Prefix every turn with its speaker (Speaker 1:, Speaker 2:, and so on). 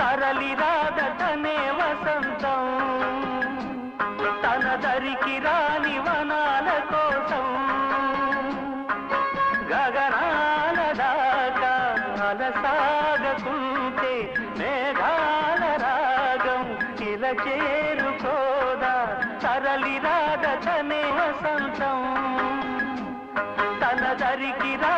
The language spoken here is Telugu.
Speaker 1: తరలి రాదటనే వసంతం. తన దరికి రాని వనాల కోసం గగనాల దాకా అలసాగకుంటే మేఘాల రాగం ఇలా చేరుకోదా తరలి రాదటనే వసంతం. తన దరికి రా